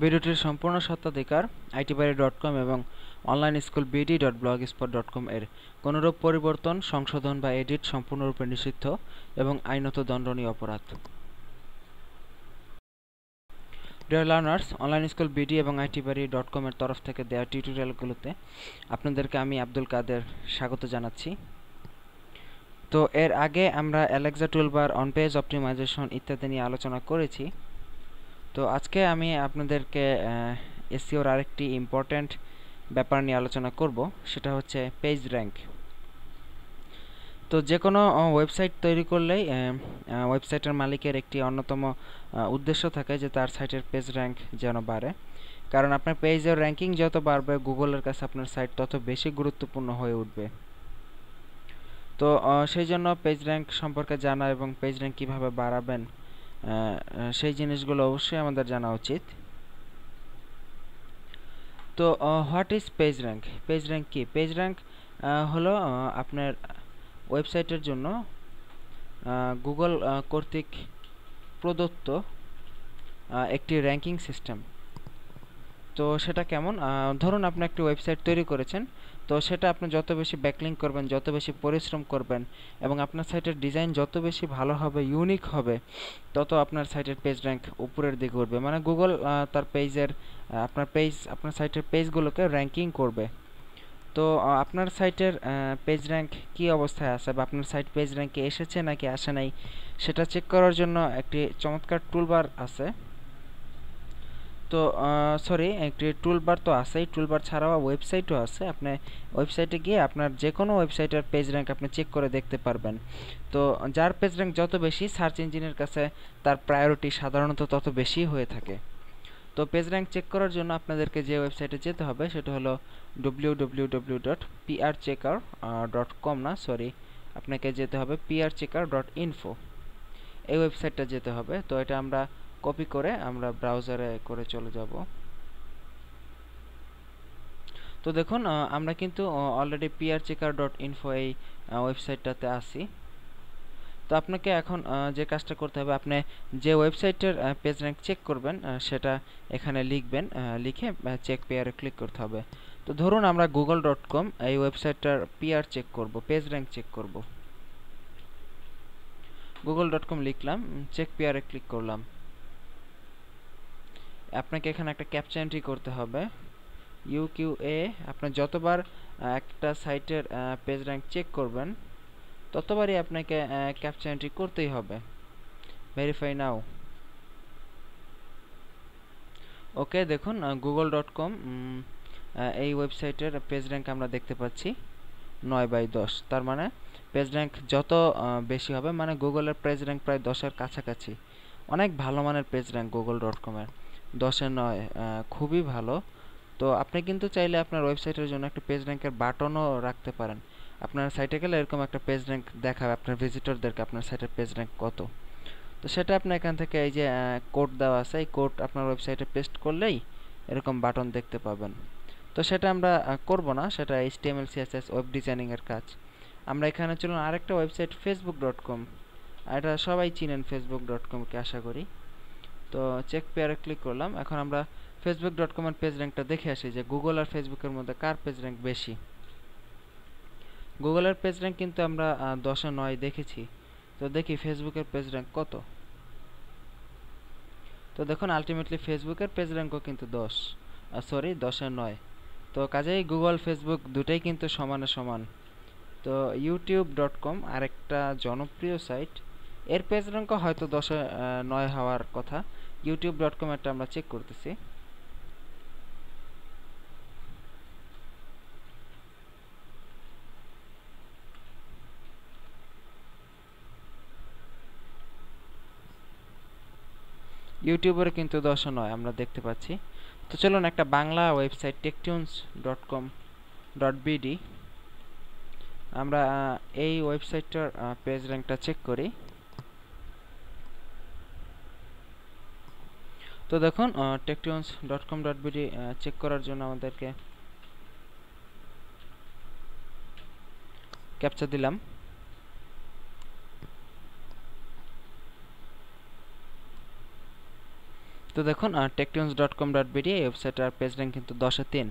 ভিডিওটির সম্পূর্ণ স্বত্বাধিকার ITbari dot com এবং online school BD dot blogspot dot com এর। কোনোরূপ পরিবর্তন, সংশোধন বা এডিট সম্পূর্ণরূপে নিষিদ্ধ এবং আইনত দণ্ডনীয় অপরাধ। Dear learners online school BD এবং আইটিবাড়ি ডট কম এর তরফ থেকে দেওয়া টিউটোরিয়ালগুলোতে আপনাদেরকে আমি আব্দুল কাদের স্বাগত জানাচ্ছি। তো এর আগে আমরা Alexa toolbar on page optimisation ইত্যাদি নিয়ে আলোচনা করেছি। তো আজকে আমি আপনাদেরকে এসিওর আরেকটি ইম্পর্ট্যান্ট ব্যাপার নিয়ে আলোচনা করব, সেটা হচ্ছে পেজ র্যাঙ্ক তো যে কোনো ওয়েবসাইট তৈরি করলেই ওয়েবসাইটের মালিকের একটি অন্যতম উদ্দেশ্য থাকে যে তার সাইটের পেজ র্যাঙ্ক যেন বাড়ে। কারণ আপনার পেজের র্যাঙ্কিং যত বাড়বে, গুগলের কাছে আপনার সাইট তত বেশি গুরুত্বপূর্ণ হয়ে উঠবে। তো সেই জন্য পেজ র্যাঙ্ক সম্পর্কে জানা এবং পেজ র্যাঙ্ক কীভাবে বাড়াবেন সেই জিনিসগুলো অবশ্যই আমাদের জানা উচিত। তো what is page rank page rank key? Page rank হলো আপনার ওয়েবসাইটের জন্য গুগল কর্তৃক প্রদত্ত একটি র্যাঙ্কিং সিস্টেম তো সেটা কেমন? ধরুন আপনি একটি ওয়েবসাইট তৈরি করেছেন, তো সেটা আপনি যত বেশি ব্যাকলিং করবেন, যত বেশি পরিশ্রম করবেন এবং আপনার সাইটের ডিজাইন যত বেশি ভালো হবে ইউনিক হবে, তত আপনার সাইটের পেজ র্যাঙ্ক উপরের দিকে উঠবে। মানে গুগল তার পেজের আপনার পেজ আপনার সাইটের পেজগুলোকে র্যাঙ্কিং করবে। তো আপনার সাইটের পেজ র্যাঙ্ক কী অবস্থায় আছে বা আপনার সাইট পেজ র্যাঙ্কে এসেছে নাকি আসে নাই, সেটা চেক করার জন্য একটি চমৎকার টুলবার আছে। তো সরি একটি টুলবার তো আছেই। টুলবার ছাড়াও ওয়েবসাইটও আছে। আপনি ওয়েবসাইটে গিয়ে আপনার যে কোনো ওয়েবসাইটের পেজ র্যাঙ্ক আপনি চেক করে দেখতে পারবেন। তো, যার পেজ র্যাঙ্ক যত বেশি সার্চ ইঞ্জিনের কাছে তার প্রায়োরিটি সাধারণত তত বেশি হয়ে থাকে। তো পেজ র্যাঙ্ক চেক করার জন্য আপনাদেরকে যে ওয়েবসাইটে যেতে হবে, সেটা হলো W W W dot dot com না সরি আপনাকে যেতে হবে পিআর ডট ইনফো এই ওয়েবসাইটটা যেতে হবে। তো, এটা আমরা কপি করে আমরা ব্রাউজারে করে চলে যাব। তো দেখুন আমরা কিন্তু already PR checker dot info এই ওয়েবসাইটটাতে আসি তো আপনাকে এখন যে কাজটা করতে হবে, আপনি যে ওয়েবসাইটের পেজ র্যাঙ্ক চেক করবেন সেটা এখানে লিখবেন লিখে চেক পেয়ারে ক্লিক করতে হবে। তো ধরুন আমরা গুগল ডট কম এই ওয়েবসাইটটার পিআর চেক করব পেজ র্যাঙ্ক চেক করব। গুগল ডট কম লিখলাম চেক পেয়ারে ক্লিক করলাম। আপনাকে এখানে একটা ক্যাপচা এন্ট্রি করতে হবে। ইউকিউএ আপনি যতবার একটা সাইটের পেজ র্যাঙ্ক চেক করবেন, ততবারই আপনাকে ক্যাপচা এন্ট্রি করতেই হবে। ভেরিফাই নাও ওকে দেখুন গুগল ডট কম এই ওয়েবসাইটের পেজ র্যাঙ্ক আমরা দেখতে পাচ্ছি নয় বাই দশ। তার মানে পেজ র্যাঙ্ক যত বেশি হবে মানে গুগলের পেজ র্যাঙ্ক প্রায় দশের কাছাকাছি। অনেক ভালো মানের পেজ র্যাঙ্ক গুগল ডট কমের দশে নয় খুবই ভালো। তো আপনি কিন্তু চাইলে আপনার ওয়েবসাইটের জন্য একটা পেজ র্যাঙ্কের বাটনও রাখতে পারেন। আপনার সাইটে গেলে এরকম একটা পেজ র্যাঙ্ক দেখাবে, আপনার ভিজিটরদেরকে আপনার সাইটের পেজ র্যাঙ্ক কত। তো সেটা আপনি এখান থেকে এই যে কোড দেওয়া আছে, এই কোড আপনার ওয়েবসাইটে পেস্ট করলেই এরকম বাটন দেখতে পাবেন। তো সেটা আমরা করব না, সেটা এইচটিএমএল সিএসএস ওয়েব ডিজাইনিংয়ের কাজ। আমরা এখানে চলুন আরেকটা ওয়েবসাইট ফেসবুক ডট কম এটা সবাই চিনেন ফেসবুক ডট কমকে আশা করি। তো চেক পেয়ারে ক্লিক করলাম। এখন আমরা ফেসবুক ডট কমের পেজ র্যাঙ্কটা দেখে আসি যে গুগল আর ফেসবুকের মধ্যে কার পেজ র্যাঙ্ক বেশি। গুগলের পেজ র্যাঙ্ক কিন্তু আমরা দশে নয় দেখেছি। তো দেখি ফেসবুকের পেজ র্যাঙ্ক কত? তো দেখুন আলটিমেটলি ফেসবুকের পেজ র্যাঙ্কও কিন্তু দশ সরি দশে নয়। তো কাজেই গুগল ফেসবুক দুটাই কিন্তু সমানে সমান। তো ইউটিউব ডট কম আরেকটা জনপ্রিয় সাইট এর পেজ র্যাঙ্ক হয়তো দশে নয় হওয়ার কথা। ইউটিউব ডট কম একটা আমরা চেক করতেছি। ইউটিউবের কিন্তু দশও নয়, আমরা দেখতে পাচ্ছি। তো চলুন একটা Bangla website Techtunes dot com dot BD আমরা এই ওয়েবসাইটটার পেজ র্যাঙ্কটা চেক করি। তো দেখুন Techtunes dot com dot BD check করার জন্য আমাদেরকে ক্যাপচা দিলাম। তো দেখুন Techtunes dot com dot BD এই ওয়েবসাইটের পেজ র্যাঙ্ক কিন্তু দশে তিন।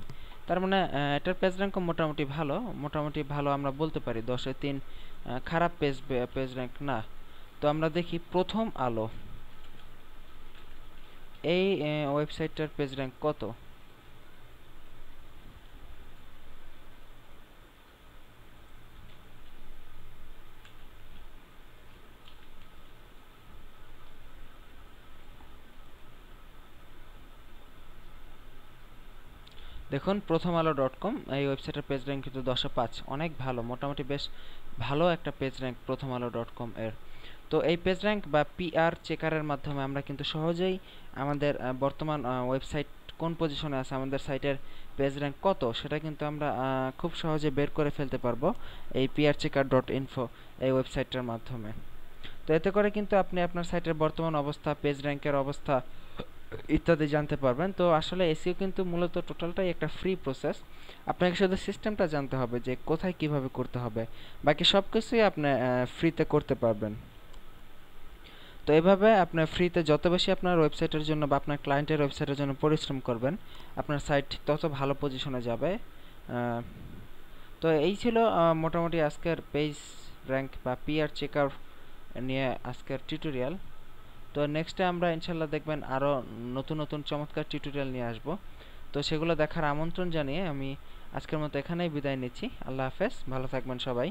তার মানে এটার পেজ র্যাঙ্কও মোটামুটি ভালো। মোটামুটি ভালো আমরা বলতে পারি, দশে তিন খারাপ পেজ পেজ র্যাঙ্ক না। তো আমরা দেখি প্রথম আলো। এই ওয়েবসাইটটার পেজ র্যাঙ্ক কত? দেখুন প্রথম আলো ডট কম এই ওয়েবসাইটের পেজ র্যাঙ্ক কিন্তু দশে পাঁচ। অনেক ভালো, মোটামুটি বেশ ভালো একটা পেজ র্যাঙ্ক প্রথম আলো ডট কম এর। তো এই পেজ র্যাঙ্ক বা পিআর চেকারের মাধ্যমে আমরা কিন্তু সহজেই আমাদের বর্তমান ওয়েবসাইট কোন পজিশনে আছে, আমাদের সাইটের পেজ র্যাঙ্ক কত, সেটা কিন্তু আমরা খুব সহজে বের করে ফেলতে পারব এই পিআর চেকার ডট ইনফো এই ওয়েবসাইটটার মাধ্যমে। তো এতে করে কিন্তু আপনি আপনার সাইটের বর্তমান অবস্থা পেজ র্যাঙ্কের অবস্থা ইত্যাদি জানতে পারবেন। তো আসলে এসিও কিন্তু মূলত টোটালটাই একটা ফ্রি প্রসেস আপনাকে শুধু সিস্টেমটা জানতে হবে যে কোথায় কীভাবে করতে হবে, বাকি সব কিছুই আপনি ফ্রিতে করতে পারবেন। তো এভাবে আপনার ফ্রিতে যত বেশি আপনার ওয়েবসাইটের জন্য বা আপনার ক্লায়েন্টের ওয়েবসাইটের জন্য পরিশ্রম করবেন, আপনার সাইট তত ভালো পজিশনে যাবে। তো এই ছিল মোটামুটি আজকের পেজ র্যাঙ্ক বা পিআর চেকার নিয়ে আজকের টিউটোরিয়াল তো নেক্সটে আমরা ইনশাল্লাহ দেখবেন আরও নতুন নতুন চমৎকার টিউটোরিয়াল নিয়ে আসব। তো সেগুলো দেখার আমন্ত্রণ জানিয়ে আমি আজকের মতো এখানেই বিদায় নিচ্ছি। আল্লাহ হাফেজ, ভালো থাকবেন সবাই।